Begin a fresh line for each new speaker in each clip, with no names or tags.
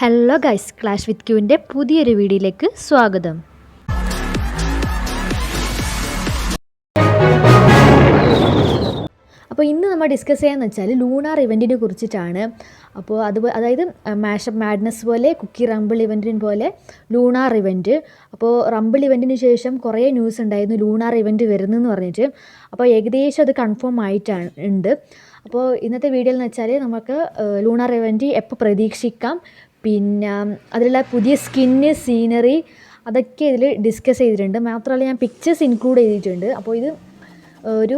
Hello guys clash with ക്യൂവിന്റെ പുതിയൊരു വീഡിയോയിലേക്ക് സ്വാഗതം. അപ്പോൾ ഇന്ന് നമ്മൾ ഡിസ്കസ് ചെയ്യാന്ന് വെച്ചാൽ ലൂണാർ ഇവന്റിനെ കുറിച്ചിട്ടാണ്. അപ്പോൾ അത് അതായത് മാഷപ്പ് മാഡ്നസ് പോലെ കുക്കി റംബിൾ ഇവന്റിന് പോലെ ലൂണാർ ഇവന്റ് അപ്പോൾ റംബിൾ ഇവന്റിന് ശേഷം കുറേ ന്യൂസ് ഉണ്ടായിരുന്നു ലൂണാർ ഇവന്റ് വരുന്നെന്ന് പറഞ്ഞിട്ട്. അപ്പോൾ ഏകദേശം അത് കൺഫേം ആയിട്ടാണ് ഉണ്ട്. അപ്പോൾ ഇന്നത്തെ വീഡിയോയിൽ എന്ന് വെച്ചാൽ നമുക്ക് ലൂണാർ ഇവന്റ് എപ്പോൾ പ്രതീക്ഷിക്കാം പിന്നെ അതിലുള്ള പുതിയ സ്കിന്ന് സീനറി അതൊക്കെ ഇതിൽ ഡിസ്കസ് ചെയ്തിട്ടുണ്ട്. മാത്രമല്ല ഞാൻ പിക്ചേഴ്സ് ഇൻക്ലൂഡ് ചെയ്തിട്ടുണ്ട്. അപ്പോൾ ഇത് ഒരു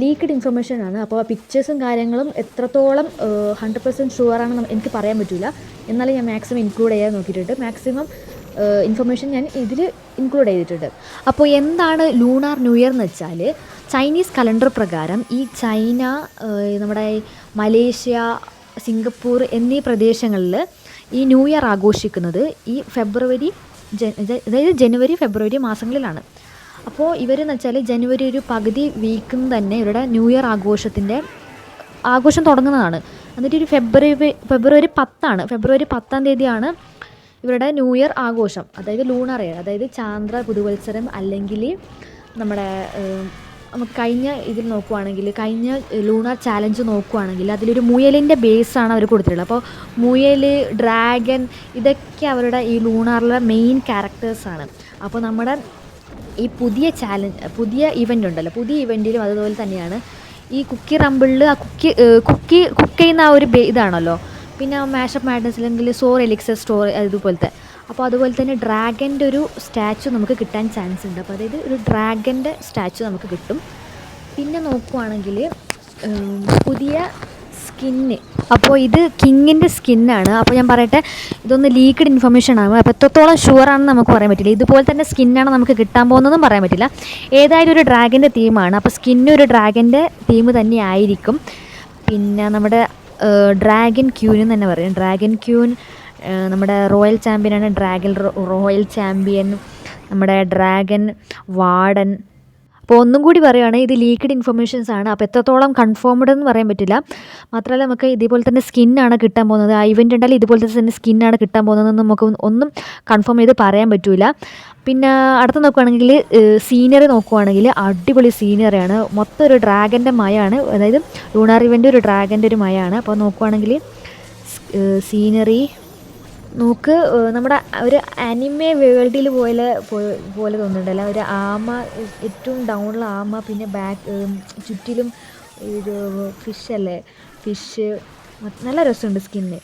ലീക്ക്ഡ് ഇൻഫർമേഷൻ ആണ്. അപ്പോൾ ആ പിക്ചേഴ്സും കാര്യങ്ങളും എത്രത്തോളം ഹൺഡ്രഡ് പെർസെന്റ് ഷുവർ ആണെന്ന് എനിക്ക് പറയാൻ പറ്റില്ല എന്നാലും ഞാൻ മാക്സിമം ഇൻക്ലൂഡ് ചെയ്യാൻ നോക്കിയിട്ടുണ്ട്. മാക്സിമം ഇൻഫർമേഷൻ ഞാൻ ഇതിൽ ഇൻക്ലൂഡ് ചെയ്തിട്ടുണ്ട്. അപ്പോൾ എന്താണ് ലൂണാർ ന്യൂ ഇയർ എന്ന് വെച്ചാൽ ചൈനീസ് കലണ്ടർ പ്രകാരം ഈ ചൈന നമ്മുടെ മലേഷ്യ സിംഗപ്പൂർ എന്നീ പ്രദേശങ്ങളിൽ ഈ ന്യൂ ഇയർ ആഘോഷിക്കുന്നത് ഈ ഫെബ്രുവരി അതായത് ജനുവരി ഫെബ്രുവരി മാസങ്ങളിലാണ്. അപ്പോൾ ഇവരെന്ന് വെച്ചാൽ ജനുവരി ഒരു പകുതി വീക്കും തന്നെ ഇവരുടെ ന്യൂ ഇയർ ആഘോഷത്തിന്റെ ആഘോഷം തുടങ്ങുന്നതാണ്. എന്നിട്ട് ഒരു ഫെബ്രുവരി ഫെബ്രുവരി പത്താണ്. ഫെബ്രുവരി പത്താം തീയതിയാണ് ഇവരുടെ ന്യൂ ഇയർ ആഘോഷം. അതായത് ലൂണർ ഇയർ. അതായത് ചാന്ദ്ര പുതുവത്സരം അല്ലെങ്കിൽ നമ്മുടെ നമുക്ക് കഴിഞ്ഞ ഇതിൽ നോക്കുവാണെങ്കിൽ കഴിഞ്ഞ ലൂണാർ ചാലഞ്ച് നോക്കുവാണെങ്കിൽ അതിലൊരു മുയലിന്റെ ബേസാണ് അവർ കൊടുത്തിട്ടുള്ളത്. അപ്പോൾ മുയൽ ഡ്രാഗൺ ഇതൊക്കെ അവരുടെ ഈ ലൂണാറിലെ മെയിൻ ക്യാരക്ടേഴ്സാണ് അപ്പോൾ നമ്മുടെ ഈ പുതിയ ചാലഞ്ച് പുതിയ ഇവന്റ് ഉണ്ടല്ലോ. പുതിയ ഇവന്റിലും അതുപോലെ തന്നെയാണ്. ഈ കുക്കി റമ്പിളിൽ ആ കുക്കി കുക്കി കുക്ക് ചെയ്യുന്ന ആ ഒരു ഇതാണല്ലോ. പിന്നെ മാഷപ്പ് മാഡ്നസ് അല്ലെങ്കിൽ സോർ എലിക്സർ സ്റ്റോർ അതുപോലത്തെ. അപ്പോൾ അതുപോലെ തന്നെ ഡ്രാഗന്റെ ഒരു സ്റ്റാച്ചു നമുക്ക് കിട്ടാൻ ചാൻസ് ഉണ്ട്. അപ്പോൾ അതായത് ഒരു ഡ്രാഗന്റെ സ്റ്റാച്ചു നമുക്ക് കിട്ടും. പിന്നെ നോക്കുവാണെങ്കിൽ പുതിയ സ്കിന്ന്. അപ്പോൾ ഇത് കിങ്ങിന്റെ സ്കിന്നാണ്. അപ്പോൾ ഞാൻ പറയട്ടെ ഇതൊന്ന് ലീക്ക്ഡ് ഇൻഫർമേഷൻ ആണ്. അപ്പോൾ എത്രത്തോളം ഷുവറാണെന്ന് നമുക്ക് പറയാൻ പറ്റില്ല. ഇതുപോലെ തന്നെ സ്കിന്നാണ് നമുക്ക് കിട്ടാൻ പോകുന്നതെന്നും പറയാൻ പറ്റില്ല. ഏതായാലും ഒരു ഡ്രാഗന്റെ തീമാണ്. അപ്പോൾ സ്കിന്ന് ഒരു ഡ്രാഗന്റെ തീം തന്നെ ആയിരിക്കും. പിന്നെ നമ്മുടെ ഡ്രാഗൻ ക്യൂൻ എന്ന് തന്നെ പറയും. ഡ്രാഗൻ ക്യൂൻ നമ്മുടെ റോയൽ ചാമ്പ്യനാണ് ഡ്രാഗൻ റോയൽ ചാമ്പ്യൻ നമ്മുടെ ഡ്രാഗൻ വാർഡൻ. അപ്പോൾ ഒന്നും കൂടി പറയുകയാണെങ്കിൽ ഇത് ലീക്ക്ഡ് ഇൻഫർമേഷൻസ് ആണ്. അപ്പോൾ എത്രത്തോളം കൺഫേംഡ് എന്ന് പറയാൻ പറ്റില്ല. മാത്രമല്ല നമുക്ക് ഇതേപോലെ തന്നെ സ്കിന്നാണ് കിട്ടാൻ പോകുന്നത്. ആ ഇവന്റ് ഉണ്ടെങ്കിൽ ഇതുപോലെ തന്നെ സ്കിന്നാണ് കിട്ടാൻ പോകുന്നതെന്ന് നമുക്ക് ഒന്നും കൺഫേം ചെയ്ത് പറയാൻ പറ്റില്ല പിന്നെ അടുത്ത് നോക്കുകയാണെങ്കിൽ സീനറി നോക്കുവാണെങ്കിൽ അടിപൊളി സീനറിയാണ് മൊത്തം ഒരു ഡ്രാഗന്റെ മയാണ്. അതായത് ലൂണാർ ഇവന്റ് ഒരു ഡ്രാഗന്റെ ഒരു മയാണ്. അപ്പോൾ നോക്കുവാണെങ്കിൽ സീനറി നോക്ക് നമ്മുടെ ഒരു അനിമെ വേൾഡിൽ പോലെ പോലെ തോന്നുന്നുണ്ടല്ലോ. ഒരു ആമ ഏറ്റവും ഡൗണിലുള്ള ആമ പിന്നെ ബാക്ക് ചുറ്റിലും ഒരു ഫിഷ് അല്ലേ? ഫിഷ് നല്ല രസമുണ്ട് സ്കിന്ന്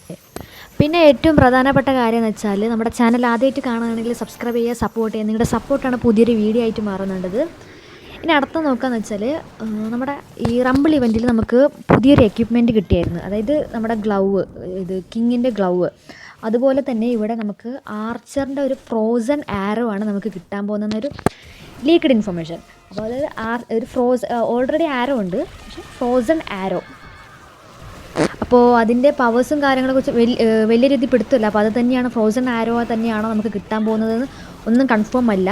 പിന്നെ ഏറ്റവും പ്രധാനപ്പെട്ട കാര്യം എന്ന് വെച്ചാൽ നമ്മുടെ ചാനൽ ആദ്യമായിട്ട് കാണുകയാണെങ്കിൽ സബ്സ്ക്രൈബ് ചെയ്യുക സപ്പോർട്ട് ചെയ്യുക. നിങ്ങളുടെ സപ്പോർട്ടാണ് പുതിയൊരു വീഡിയോ ആയിട്ട് മാറുന്നുണ്ടത്. ഇനി അടുത്ത നോക്കാന്ന് വെച്ചാൽ നമ്മുടെ ഈ റമ്പിൾ ഇവന്റിൽ നമുക്ക് പുതിയൊരു എക്യുപ്മെന്റ് കിട്ടിയായിരുന്നു. അതായത് നമ്മുടെ ഗ്ലൗവ് ഇത് കിങ്ങിന്റെ ഗ്ലൗവ് അതുപോലെ തന്നെ ഇവിടെ നമുക്ക് ആർച്ചറിന്റെ ഒരു ഫ്രോസൺ ആരോ ആണ് നമുക്ക് കിട്ടാൻ പോകുന്ന ഒരു ലീക്ക്ഡ് ഇൻഫർമേഷൻ അപ്പോൾ അതായത് ആർ ഒരു ഫ്രോസ് ഓൾറെഡി ആരോ ഉണ്ട്. പക്ഷേ ഫ്രോസൺ ആരോ അപ്പോൾ അതിന്റെ പവേഴ്സും കാര്യങ്ങളെ കുറിച്ച് വലിയ വലിയ രീതിയിൽ പിടുത്തില്ല. അപ്പോൾ അത് തന്നെയാണ് ഫ്രോസൺ ആരോ തന്നെയാണോ നമുക്ക് കിട്ടാൻ പോകുന്നതെന്ന് ഒന്നും കൺഫേം അല്ല.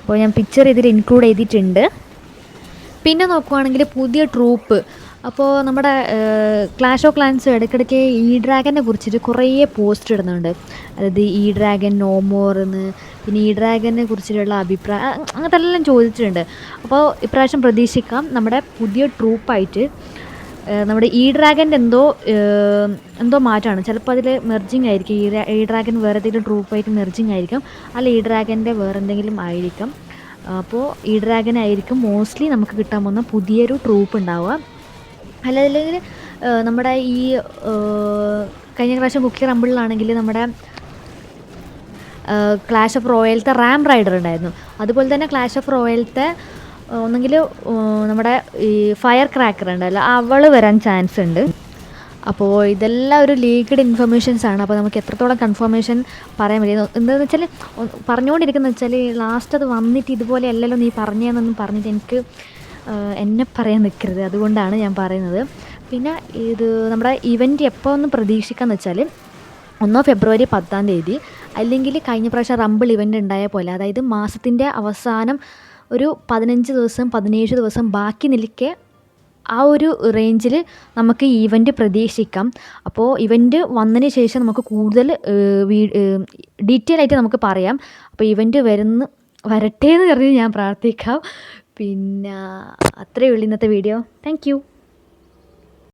അപ്പോൾ ഞാൻ പിക്ചർ ഇതിൽ ഇൻക്ലൂഡ് ചെയ്തിട്ടുണ്ട്. പിന്നെ നോക്കുവാണെങ്കിൽ പുതിയ ട്രൂപ്പ് അപ്പോൾ നമ്മുടെ ക്ലാഷ് ഓഫ് ക്ലാൻസ് ഇടയ്ക്കിടയ്ക്ക് ഈ ഡ്രാഗനെ കുറിച്ചിട്ട് കുറേ പോസ്റ്റ് ഇടുന്നുണ്ട്. അതായത് ഈ ഡ്രാഗൻ നോ മോർ എന്ന് പിന്നെ ഈ ഡ്രാഗനെ കുറിച്ചിട്ടുള്ള അഭിപ്രായം അങ്ങനത്തെ എല്ലാം ചോദിച്ചിട്ടുണ്ട്. അപ്പോൾ ഇപ്രാവശ്യം പ്രതീക്ഷിക്കാം നമ്മുടെ പുതിയ ട്രൂപ്പായിട്ട് നമ്മുടെ ഈ ഡ്രാഗന്റെ എന്തോ എന്തോ മാറ്റമാണ്. ചിലപ്പോൾ അതിൽ മെർജിങ് ആയിരിക്കും. ഈ ഡ്രാഗൻ വേറെ ഏതെങ്കിലും ട്രൂപ്പായിട്ട് മെർജിങ് ആയിരിക്കും. അല്ല ഈ ഡ്രാഗന്റെ വേറെ എന്തെങ്കിലും ആയിരിക്കും. അപ്പോൾ ഈ ഡ്രാഗൻ ആയിരിക്കും. മോസ്റ്റ്ലി നമുക്ക് കിട്ടാൻ പോകുന്ന പുതിയൊരു ട്രൂപ്പ് ഉണ്ടാവുക. അല്ലെങ്കിൽ നമ്മുടെ ഈ കഴിഞ്ഞ പ്രാവശ്യം മുഖ്യ റമ്പിളിലാണെങ്കിൽ നമ്മുടെ ക്ലാഷ് ഓഫ് റോയലത്തെ റാം റൈഡർ ഉണ്ടായിരുന്നു. അതുപോലെ തന്നെ ക്ലാഷ് ഓഫ് റോയലത്തെ ഒന്നെങ്കിൽ നമ്മുടെ ഈ ഫയർ ക്രാക്കർ ഉണ്ടല്ലോ അവൾ വരാൻ ചാൻസ് ഉണ്ട്. അപ്പോൾ ഇതെല്ലാം ഒരു ലീക്ക്ഡ് ഇൻഫർമേഷൻസ് ആണ്. അപ്പോൾ നമുക്ക് എത്രത്തോളം കൺഫർമേഷൻ പറയാൻ പറ്റിയത് എന്താണെന്ന് വെച്ചാൽ പറഞ്ഞുകൊണ്ടിരിക്കുന്നത് വെച്ചാൽ ലാസ്റ്റ് അത് വന്നിട്ട് ഇതുപോലെ അല്ലല്ലോ നീ പറഞ്ഞതെന്നൊന്നും പറഞ്ഞിട്ട് എനിക്ക് എന്നെ പറയാൻ നിൽക്കരുത് അതുകൊണ്ടാണ് ഞാൻ പറയുന്നത്. പിന്നെ ഇത് നമ്മുടെ ഇവന്റ് എപ്പോൾ ഒന്ന് പ്രതീക്ഷിക്കാന്ന് വെച്ചാൽ ഒന്നോ ഫെബ്രുവരി പത്താം തീയതി അല്ലെങ്കിൽ കഴിഞ്ഞ പ്രാവശ്യം റമ്പിൾ ഇവന്റ് ഉണ്ടായ പോലെ അതായത് മാസത്തിന്റെ അവസാനം ഒരു പതിനഞ്ച് ദിവസം പതിനേഴ് ദിവസം ബാക്കി നിൽക്കെ ആ ഒരു റേഞ്ചിൽ നമുക്ക് ഈവന്റ് പ്രതീക്ഷിക്കാം. അപ്പോൾ ഇവന്റ് വന്നതിന് ശേഷം നമുക്ക് കൂടുതൽ ഡീറ്റെയിൽ ആയിട്ട് നമുക്ക് പറയാം. അപ്പോൾ ഇവന്റ് വരുന്ന വരട്ടെ എന്ന് പറഞ്ഞ് ഞാൻ പ്രാർത്ഥിക്കാം. പിന്നെ അത്രയേ ഉള്ളൂ ഇന്നത്തെ വീഡിയോ. താങ്ക്